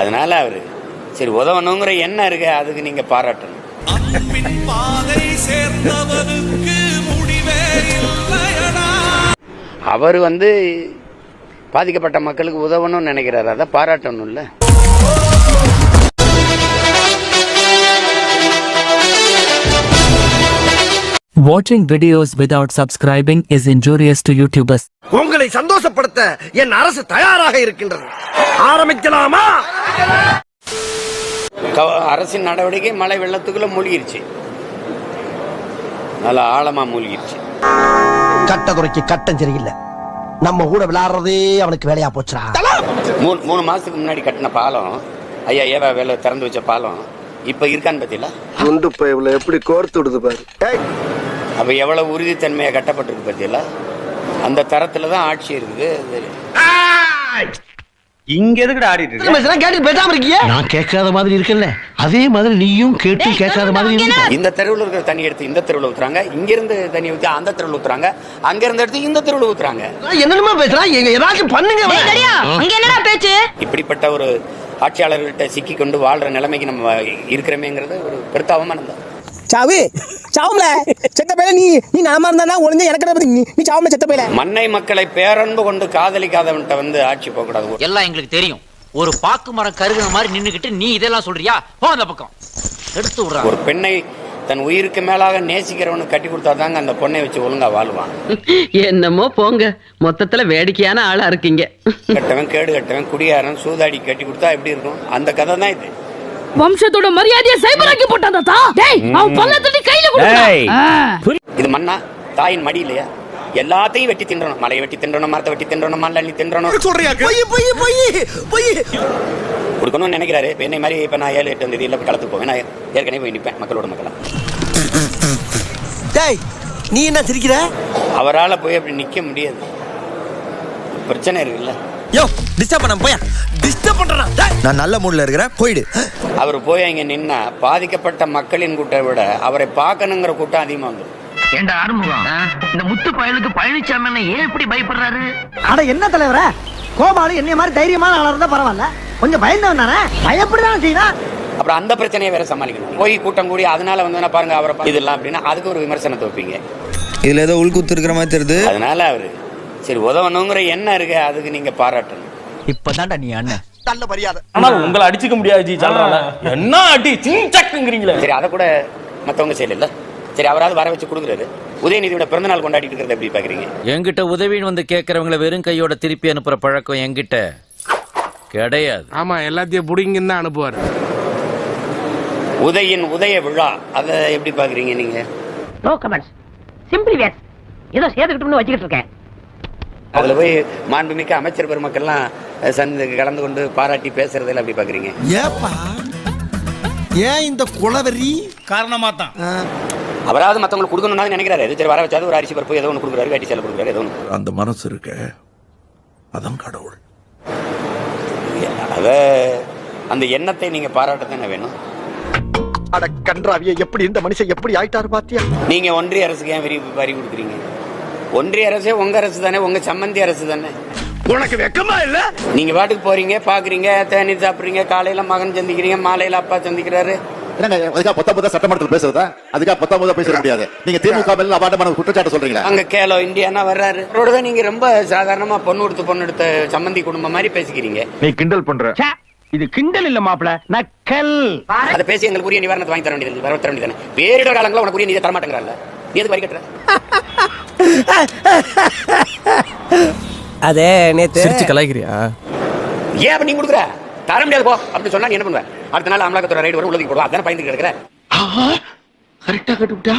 அதனால அவரு சரி உதவணுங்கிற எண்ணம் இருக்கு அதுக்கு நீங்க பாராட்டணும். அன்பின் பாதை சேர்ந்தவனுக்கு முடிவே இல்லையடா. அவர் வந்து பாதிக்கப்பட்ட மக்களுக்கு உதவணும்னு நினைக்கிறாரு அதை பாராட்டணும்ல. Watching videos without subscribing is injurious to YouTubers. உங்களை சந்தோஷப்படுத்த என் அரசு தயாராக இருக்கின்றது. ஆரம்பிக்கலாமா? அரசின் நடவடிக்கை மழை வெள்ளத்துக்குள்ள மூழ்கிருச்சு. நல்லா ஆழமா மூழ்கிருச்சு. கட்டக்குறைக்கு கட்டம் சரியில்லை. நம்ம கூட விளையாடுறதே அவனுக்கு வேலையா போச்சுடா. மூணு மூணு மாசத்துக்கு முன்னாடி கட்டின பாலம் ஐயா ஏவா வேலை திறந்து வச்ச பாலம் இப்ப இருக்கான்னு பத்தியில? குண்டு பைப்ல எப்படி கோர்த்து விடுது பாரு. அப்ப எவ்வளவு உறுதித்தன்மையா கட்டப்பட்டிருக்கு பத்தியில? அந்த தரத்துல தான் ஆட்சி இருக்குது. இங்க எதுக்குடா ஆடிட்டு இருக்க? கேட்டு பேசாம இருக்கிய? நான் கேட்காத மாதிரி இருக்கல அதே மாதிரி நீயும் கேட்டு கேட்காத மாதிரி இருக்க இந்த தெருவில் இருக்கிற தண்ணி எடுத்து இந்த தெருவில் ஊத்துறாங்க. இங்க இருந்து தண்ணி ஊத்தி அந்த தெருவில் ஊத்துறாங்க. அங்க இருந்து எடுத்து இந்த தெருவில் ஊத்துறாங்க. என்னென்னமோ பேசுறான். எங்க ஏதாச்சும் பண்ணுங்க. அங்க என்னடா பேச்சு? இப்படிப்பட்ட ஒரு ஆட்சியாளர்கள்ட்ட சிக்கி கொண்டு வாழ்ற நிலைமைக்கு நம்ம இருக்கிறோமேங்கிறது ஒரு பெருத்த அவமானம் தான். சாவு சாவும்ல. செத்த பையல நீ நீ நாம இருந்தா ஒளிஞ்ச எனக்கு பத்தி? நீ நீ சாவும்ல செத்த பையல மண்ணை மக்களை பேரன்பு கொண்டு காதலிக்காதவன்ட்ட வந்து ஆட்சி போகக்கூடாது. எல்லாம் எங்களுக்கு தெரியும். ஒரு பாக்கு மரம் கருகிற மாதிரி நின்னுகிட்டு நீ இதெல்லாம் சொல்றியா? போ அந்த பக்கம். எடுத்து விடுறான் ஒரு பெண்ணை தன் உயிருக்கு மேலாக நேசிக்கிறவனுக்கு கட்டி கொடுத்தாதாங்க அந்த பொண்ணை வச்சு ஒழுங்கா வாழ்வான். என்னமோ போங்க. மொத்தத்துல வேடிக்கையான ஆளா இருக்கீங்க. கட்டவன் கேடு கட்டவன் குடியாரன் சூதாடி கட்டி கொடுத்தா எப்படி இருக்கும்? அந்த கதை தான் இது. வம்சத்தோட மரியாதையை சைபராக்கி போட்டான் தாத்தா. டேய் அவன் பல்ல தட்டி கையில கொடுத்தான். இது மண்ணா தாயின் மடி இல்லையா? எல்லாத்தையும் வெட்டி தின்றணும். மலையை வெட்டி தின்றணும் மரத்தை வெட்டி தின்றணும் மண்ணை அள்ளி தின்றணும். சொல்றியா பொய் பொய் பொய் பொய். கொடுக்கணும்னு நினைக்கிறாரு. இப்ப என்னை மாதிரி இப்ப நான் ஏழு எட்டு தேதி இல்லை களத்துக்கு போவேன். நான் ஏற்கனவே போய் நிற்பேன் மக்களோட மக்களா. டேய் நீ என்ன சிரிக்கிற? அவரால் போய் அப்படி நிக்க முடியாது. பிரச்சனை இருக்குல்ல. யோ டிஸ்டர்ப் பண்ண போயா? டிஸ்டர்ப் பண்றான்? நான் நல்ல மூட்ல இருக்கிறேன். போயிடு. அவர் போய் அங்க நின்னா பாதிக்கப்பட்ட மக்களின் கூட்டம் விட அவரை பார்க்கணுங்கிற கூட்டம் அதிகமா வந்துடும் ஏண்டா ஆறுமுகம்? இந்த முத்து பயலுக்கு பழனிசாமி ஏன் இப்படி பயப்படுறாரு? அட என்ன தலைவர? கோபாலு என்னைய மாதிரி தைரியமான ஆளா இருந்தா பரவாயில்ல. கொஞ்சம் பயந்தவன் தானே? பயப்படதான் செய்யலாம் அப்புறம் அந்த பிரச்சனையை வேற சமாளிக்கணும். போய் கூட்டம் கூடி அதனால வந்து பாருங்க அவரை இதெல்லாம் அப்படின்னா அதுக்கு ஒரு விமர்சனத்தை வைப்பீங்க. இதுல ஏதோ உள்குத்து இருக்கிற மாதிரி தெரியுது. அதனால அவரு சரி உதவணுங்கிற எண்ணம் இருக்கு அதுக்கு நீங்க பாராட்டணும். இப்பதான்டா நீ அண்ணன். மரியாதை. ஆனா உங்களை அடிச்சுக்க முடியாது ஜி சொல்றாங்க என்ன அடி சிங்சக்குங்கிறீங்களே சரி அதை கூட மத்தவங்க செய்யல சரி அவராவது வர வச்சு கொடுக்குறாரு உதயநிதியோட பிறந்த நாள் கொண்டாடிட்டு இருக்கிறத எப்படி பாக்குறீங்க? என்கிட்ட உதவின்னு வந்து கேக்குறவங்கள வெறும் கையோட திருப்பி அனுப்புற பழக்கம் என்கிட்ட கிடையாது. ஆமா எல்லாத்தையும் புடிங்கன்னு தான் அனுப்புவாரு. உதயின் உதய விழா அதை எப்படி பாக்குறீங்க நீங்க? நோ கமெண்ட்ஸ் சிம்பிளி வேஸ் ஏதோ சேர்த்துக்கிட்டோம்னு வச்சுக்கிட்டு இருக்கேன். அதுல போய் மாண்புமிக்க அமைச்சர் பெருமக்கள்லாம் சந்து கலந்து கொண்டு பாராட்டி பேசுறதுல எப்படி பாக்குறீங்க? ஏப்பா? ஏன் இந்த குளவெறி? காரணமா தான் அவராவது மத்தவங்களுக்கு கொடுக்கணும்னு நினைக்கிறாரு. இது சரி வர வச்சாது ஒரு அரிசி பருப்பு ஏதோ ஒன்று கொடுக்குறாரு வேட்டி சேலை கொடுக்குறாரு ஏதோ ஒன்று அந்த மனசு இருக்க அதான் கடவுள். அத அந்த எண்ணத்தை நீங்க பாராட்டத்தானே வேணும். அட கன்றாவிய எப்படி இந்த மனுஷன் எப்படி ஆயிட்டாரு பாத்தியா? நீங்க ஒன்றிய அரசுக்கு ஏன் வரி வரி கொடுக்குறீங்க? ஒன்றிய அரசே உங்க அரசு தானே உங்க சம்மந்தி அரசு தானே. உனக்கு வெக்கமா இல்ல? நீங்க பாட்டுக்கு போறீங்க பாக்குறீங்க தேநீர் சாப்பிடுறீங்க காலையில மகன் சந்திக்கிறீங்க மாலையில அப்பா சந்திக்கிறாரு. அதுக்காக பத்தா பத்தா சட்டமன்றத்தில் பேசுறதா? அதுக்காக பத்தா பத்தா பேச முடியாது. நீங்க திமுக மேல அபாண்டமான குற்றச்சாட்டு சொல்றீங்களா. அங்க கேலோ இந்தியானா வர்றாரு. அவரோட நீங்க ரொம்ப சாதாரணமா பொண்ணு பொண்ணு எடுத்த சம்மந்தி குடும்பம் மாதிரி பேசிக்கிறீங்க. நீ கிண்டல் பண்ற. இது கிண்டல் இல்ல மாப்பிள நக்கல். அதை பேசி எங்களுக்கு உரிய நிவாரணத்தை வாங்கி தர வேண்டியது வர தர வேண்டியது வேறிட காலங்களில் உனக்கு உரிய நீதி தர மாட்டேங்கிறல்ல நீ எதுக்கு வரி கட்டுற? அதே நேத்து கலாய்கிறியா ஏன் அப்ப நீ கொடுக்குற? தர முடியாது போ. அப்படின்னு சொன்னா நீ என்ன பண்ணுவ? அடுத்த நாள் அமலாக்கத்துறை ரைடு வரும் உலகி போடுவா. அதான பயந்து கிடக்குற? கரெக்டா கட்டுவிட்டா?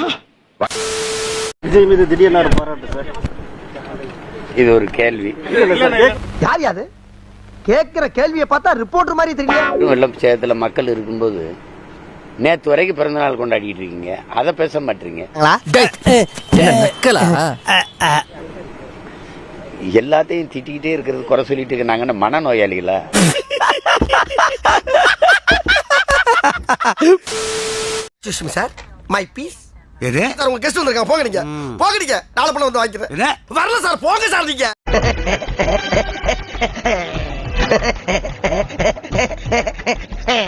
இது ஒரு கேள்வி. யார் யாது கேக்குற கேள்வியை பார்த்தா ரிப்போர்ட்டர் மாதிரி தெரியல வெள்ளம் சேதத்துல மக்கள் இருக்கும்போது நேத்து வரைக்கும் பிறந்த நாள் கொண்டாடிட்டு இருக்கீங்க. அதை பேச மாட்டீங்க. எல்லாத்தையும் திட்டிக்கிட்டே இருக்கிறது குறை சொல்லிட்டு இருக்க நாங்க என்ன மனநோயாளிகளா? சார் மை பீஸ் சார் உங்க கெஸ்ட் வந்திருக்காங்க. போங்க நீங்க. போங்க நீங்க. பண்ண வந்து வாங்கிக்கிறேன். வரல சார் போங்க சார் நீங்க.